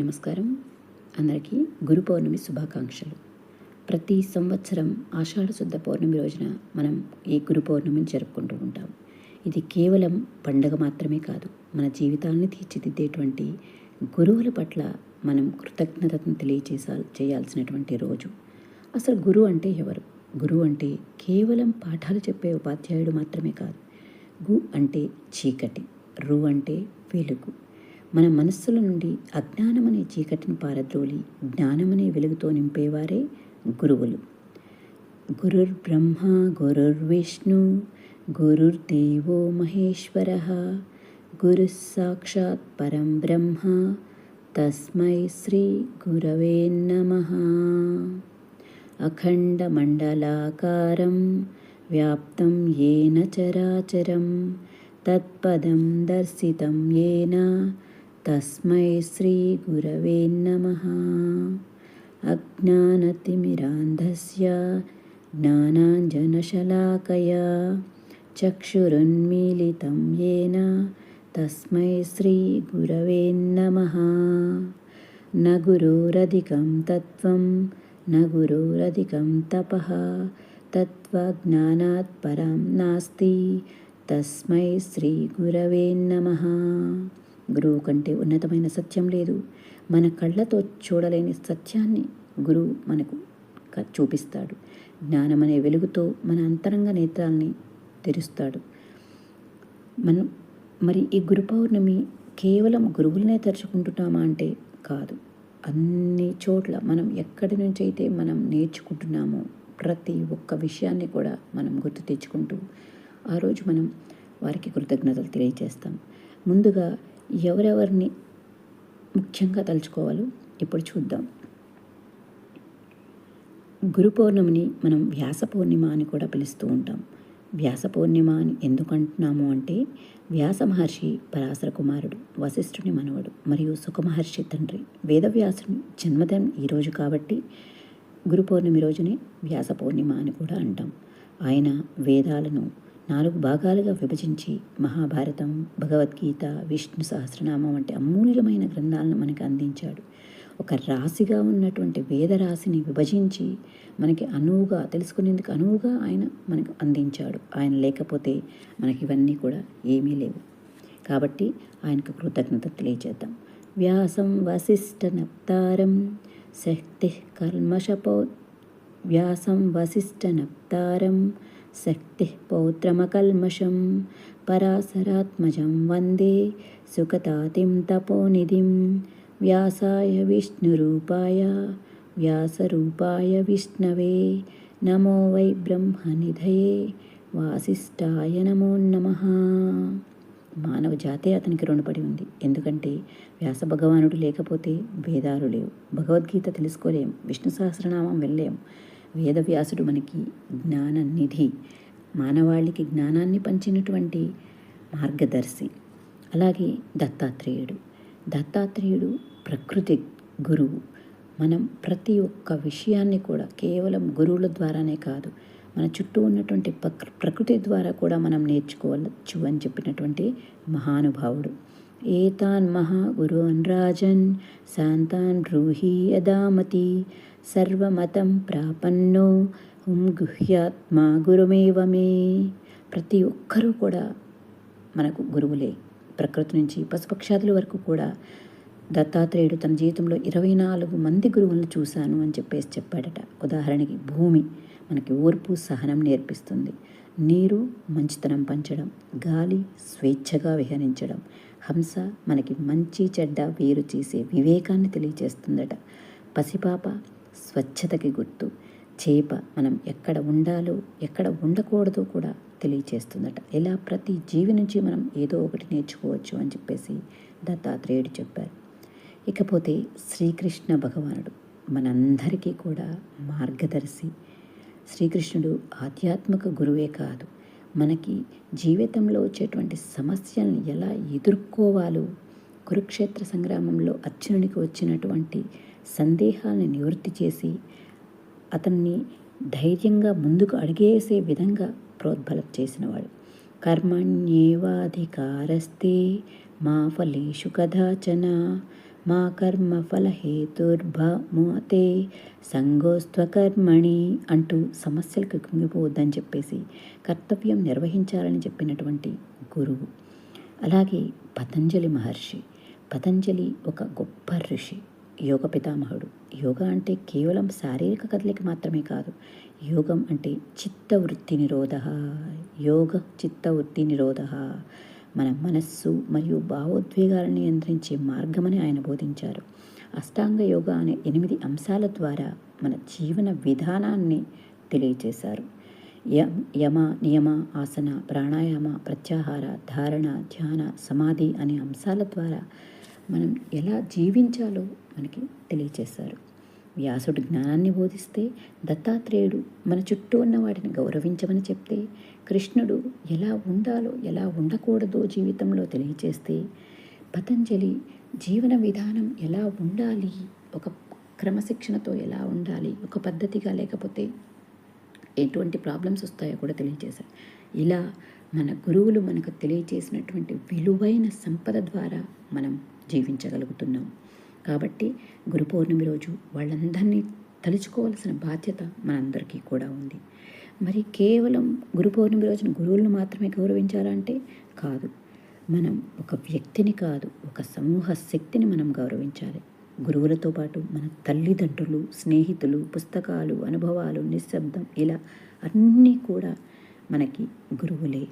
నమస్కారం. అందరికీ గురు పౌర్ణమి శుభాకాంక్షలు. ప్రతి సంవత్సరం ఆషాఢ శుద్ధ పౌర్ణమి రోజున మనం ఈ గురు పౌర్ణమిని జరుపుకుంటూ ఉంటాం. ఇది కేవలం పండగ మాత్రమే కాదు మన జీవితాన్ని తీర్చిదిద్దేటువంటి గురువుల పట్ల మనం కృతజ్ఞతను తెలియచేసా చేయాల్సినటువంటి రోజు. అసలు గురువు అంటే ఎవరు? గురువు అంటే కేవలం పాఠాలు చెప్పే ఉపాధ్యాయుడు మాత్రమే కాదు. గు అంటే చీకటి రు అంటే వెలుగు. మన మనస్సుల నుండి అజ్ఞానమనే చీకటిని పారద్రోలి జ్ఞానమనే వెలుగుతో నింపేవారే గురువులు. గురుర్ బ్రహ్మ గురుర్విష్ణు గురుర్దేవో మహేశ్వర. గురు సాక్షాత్ పరం బ్రహ్మ తస్మై శ్రీ గురవే నమ. అఖండమండలాకారం వ్యాప్తం ఏన చరాచరం తత్పదం దర్శితం ఏన तस्मै श्रीगुरवे नमः। अज्ञानतिमिरान्धस्य ज्ञानाञ्जनशलाकया चक्षुरुन्मीलितं येन तस्मै श्रीगुरवे नमः। न गुरोरधिकं तत्त्वं न गुरोरधिकं तपः तत्त्वज्ञानात् परं नास्ति। तस्मै श्रीगुरवे नमः। గురువు కంటే ఉన్నతమైన సత్యం లేదు. మన కళ్ళతో చూడలేని సత్యాన్ని గురువు మనకు చూపిస్తాడు. జ్ఞానం అనే వెలుగుతో మన అంతరంగ నేత్రాల్ని తెరుస్తాడు. మనం మరి ఈ గురు పౌర్ణమి కేవలం గురువులనే తెరుచుకుంటున్నామా అంటే కాదు. అన్ని చోట్ల మనం ఎక్కడి నుంచి అయితే మనం నేర్చుకుంటున్నామో ప్రతి ఒక్క విషయాన్ని కూడా మనం గుర్తు తెచ్చుకుంటూ ఆ రోజు మనం వారికి కృతజ్ఞతలు తెలియజేస్తాం. ముందుగా ఎవరెవరిని ముఖ్యంగా తలుచుకోవాలో ఇప్పుడు చూద్దాం. గురు పౌర్ణమిని మనం వ్యాస పౌర్ణిమ అని కూడా పిలుస్తూ ఉంటాం. వ్యాస పౌర్ణిమ అని ఎందుకు అంటున్నాము అంటే వ్యాస మహర్షి పరాశర కుమారుడు వశిష్ఠుని మనవడు మరియు సుఖమహర్షి తండ్రి వేదవ్యాసుని జన్మదినం ఈరోజు కాబట్టి గురు పౌర్ణమి రోజునే వ్యాస పౌర్ణిమ అని కూడా అంటాం. ఆయన వేదాలను నాలుగు భాగాలుగా విభజించి మహాభారతం భగవద్గీత విష్ణు సహస్రనామం వంటి అమూల్యమైన గ్రంథాలను మనకు అందించాడు. ఒక రాశిగా ఉన్నటువంటి వేదరాశిని విభజించి మనకి అనువుగా తెలుసుకునేందుకు అనువుగా ఆయన మనకు అందించాడు. ఆయన లేకపోతే మనకి ఇవన్నీ కూడా ఏమీ లేవు. కాబట్టి ఆయనకు కృతజ్ఞత తెలియజేద్దాం. వ్యాసం వశిష్ఠ నప్తారం శక్తి కల్మషపో వ్యాసం వశిష్ఠ నప్తారం శక్తి పౌత్రమకల్మషం పరాశరాత్మజం వందే సుఖతాతిం తపోనిధిం వ్యాసాయ విష్ణురూపాయ వ్యాసరూపాయ విష్ణవే నమో వై బ్రహ్మనిధయే వాసిష్ఠాయ నమో నమ. మానవ జాతే అతనికి రుణపడి ఉంది. ఎందుకంటే వ్యాస భగవానుడు లేకపోతే వేదాలు లేవు. భగవద్గీత తెలుసుకోలేం. విష్ణు సహస్రనామం వెళ్ళలేం వేదవ్యాసుడు మనకి జ్ఞాన నిధి మానవాళికి జ్ఞానాన్ని పంచినటువంటి మార్గదర్శి. అలాగే దత్తాత్రేయుడు. దత్తాత్రేయుడు ప్రకృతి గురువు. మనం ప్రతి ఒక్క విషయాన్ని కూడా కేవలం గురువుల ద్వారానే కాదు మన చుట్టూ ఉన్నటువంటి ప్రకృ ప్రకృతి ద్వారా కూడా మనం నేర్చుకోవచ్చు అని చెప్పినటువంటి మహానుభావుడు. ఏతాన్ మహా గురువన్ రాజన్ శాంతాన్ బ్రూహి యదామతి సర్వమతం ప్రాపన్నో హుం గుహ్యాత్మా గురుమేవమే ప్రతి ఒక్కరూ కూడా మనకు గురువులే. ప్రకృతి నుంచి పశుపక్షాదుల వరకు కూడా దత్తాత్రేయుడు తన జీవితంలో ఇరవై నాలుగు మంది గురువులను చూశాను అని చెప్పేసి చెప్పాడట. ఉదాహరణకి భూమి మనకి ఓర్పు సహనం నేర్పిస్తుంది. నీరు మంచితనం పంచడం గాలి స్వేచ్ఛగా విహరించడం హంస మనకి మంచి చెడ్డ వేరు చేసే వివేకాన్ని తెలియచేస్తుందట. పసిపాప స్వచ్ఛతకి గుర్తు చేప మనం ఎక్కడ ఉండాలో ఎక్కడ ఉండకూడదో కూడా తెలియచేస్తుందట. ఇలా ప్రతి జీవి నుంచి మనం ఏదో ఒకటి నేర్చుకోవచ్చు అని చెప్పేసి దత్తాత్రేయుడు చెప్పారు. ఇకపోతే శ్రీకృష్ణ భగవానుడు మనందరికీ కూడా మార్గదర్శి. శ్రీకృష్ణుడు ఆధ్యాత్మిక గురువే కాదు. మనకి జీవితంలో వచ్చేటువంటి సమస్యలను ఎలా ఎదుర్కోవాలో కురుక్షేత్ర సంగ్రామంలో అర్జునునికి వచ్చినటువంటి సందేహాలను నివృత్తి చేసి అతన్ని ధైర్యంగా ముందుకు అడిగేసే విధంగా ప్రోద్బలం చేసినవాడు. కర్మణ్యేవాధికారస్తే మా ఫలేషు కదాచన మా కర్మఫలహేతుర్భముతే సంగోస్త్వకర్మణి అంటూ సమస్యలకు కుంగిపోవద్దని చెప్పేసి కర్తవ్యం నిర్వహించాలని చెప్పినటువంటి గురువు. అలాగే పతంజలి మహర్షి. పతంజలి ఒక గొప్ప ఋషి యోగ పితామహుడు. యోగా అంటే కేవలం శారీరక కదలిక మాత్రమే కాదు యోగం అంటే చిత్తవృత్తి నిరోధ. యోగ చిత్తవృత్తి నిరోధ. మన మనస్సు మరియు భావోద్వేగాలను నియంత్రించే మార్గమని ఆయన బోధించారు. అష్టాంగ యోగా అనే ఎనిమిది అంశాల ద్వారా మన జీవన విధానాన్ని తెలియచేశారు. యమ నియమ ఆసన ప్రాణాయామ ప్రత్యాహార ధారణ ధ్యాన సమాధి అనే అంశాల ద్వారా మనం ఎలా జీవించాలో మనకి తెలియచేశారు. వ్యాసుడు జ్ఞానాన్ని బోధిస్తే దత్తాత్రేయుడు మన చుట్టూ ఉన్న వాటిని గౌరవించమని చెప్తే కృష్ణుడు ఎలా ఉండాలో ఎలా ఉండకూడదో జీవితంలో తెలియచేస్తే పతంజలి జీవన విధానం ఎలా ఉండాలి ఒక క్రమశిక్షణతో ఎలా ఉండాలి ఒక పద్ధతిగా లేకపోతే ఎటువంటి ప్రాబ్లమ్స్ వస్తాయో కూడా తెలియజేశారు ఇలా మన గురువులు మనకు తెలియజేసినటువంటి విలువైన సంపద ద్వారా మనం జీవించగలుగుతున్నాం. కాబట్టి గురు పౌర్ణమి రోజు వాళ్ళందరినీ తలుచుకోవాల్సిన బాధ్యత మనందరికీ కూడా ఉంది. మరి కేవలం గురు పౌర్ణమి రోజున గురువులను మాత్రమే గౌరవించాలంటే కాదు. మనం ఒక వ్యక్తిని కాదు ఒక సమూహ శక్తిని మనం గౌరవించాలి. గురువులతో పాటు మన తల్లిదండ్రులు స్నేహితులు పుస్తకాలు అనుభవాలు నిశ్శబ్దం ఇలా అన్నీ కూడా మనకి గురువులే.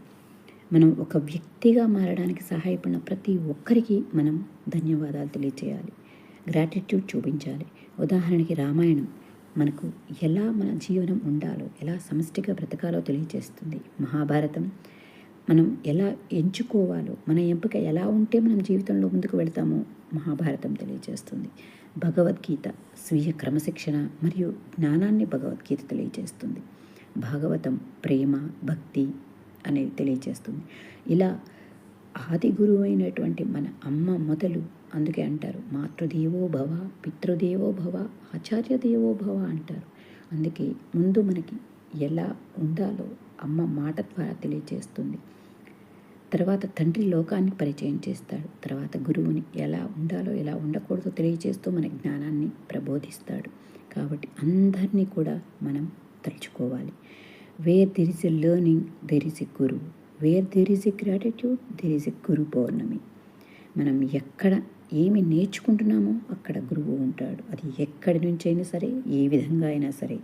మనం ఒక వ్యక్తిగా మారడానికి సహాయపడిన ప్రతి ఒక్కరికి మనం ధన్యవాదాలు తెలియచేయాలి. గ్రాటిట్యూడ్ చూపించాలి. ఉదాహరణకి రామాయణం మనకు ఎలా మన జీవనం ఉండాలో ఎలా సమష్టిగా బ్రతకాలో తెలియజేస్తుంది మహాభారతం మనం ఎలా ఎంచుకోవాలో మన ఎంపిక ఎలా ఉంటే మనం జీవితంలో ముందుకు వెళ్తామో మహాభారతం తెలియజేస్తుంది భగవద్గీత స్వీయ క్రమశిక్షణ మరియు జ్ఞానాన్ని భగవద్గీత తెలియజేస్తుంది భాగవతం ప్రేమ భక్తి అనేది తెలియజేస్తుంది ఇలా ఆది గురువు అయినటువంటి మన అమ్మ మొదలు అందుకే అంటారు మాతృదేవో భవ పితృదేవో భవ ఆచార్య దేవో భవ అంటారు. అందుకే ముందు మనకి ఎలా ఉండాలో అమ్మ మాట ద్వారా తెలియజేస్తుంది తర్వాత తండ్రి లోకాన్ని పరిచయం చేస్తాడు. తర్వాత గురువుని ఎలా ఉండాలో ఎలా ఉండకూడదో తెలియజేస్తూ మన జ్ఞానాన్ని ప్రబోధిస్తాడు. కాబట్టి అందరినీ కూడా మనం తలుచుకోవాలి. Where there is a learning there is a గురువు where there is a gratitude there is a Guru Purnima. మనం ఎక్కడ ఏమి నేర్చుకుంటున్నామో అక్కడ గురువు ఉంటాడు. అది ఎక్కడి నుంచి అయినా సరే ఏ విధంగా అయినా సరే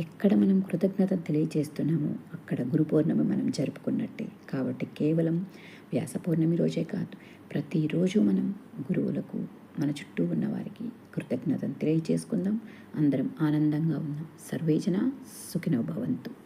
ఎక్కడ మనం కృతజ్ఞత తెలియజేస్తున్నామో అక్కడ గురు పౌర్ణమి మనం జరుపుకున్నట్టే. కాబట్టి కేవలం వ్యాస పౌర్ణమి రోజే కాదు ప్రతిరోజు మనం గురువులకు మన చుట్టూ ఉన్న వారికి కృతజ్ఞతను తెలియజేసుకుందాం అందరం ఆనందంగా ఉన్నాం. సర్వేజన సుఖినో భవంతు.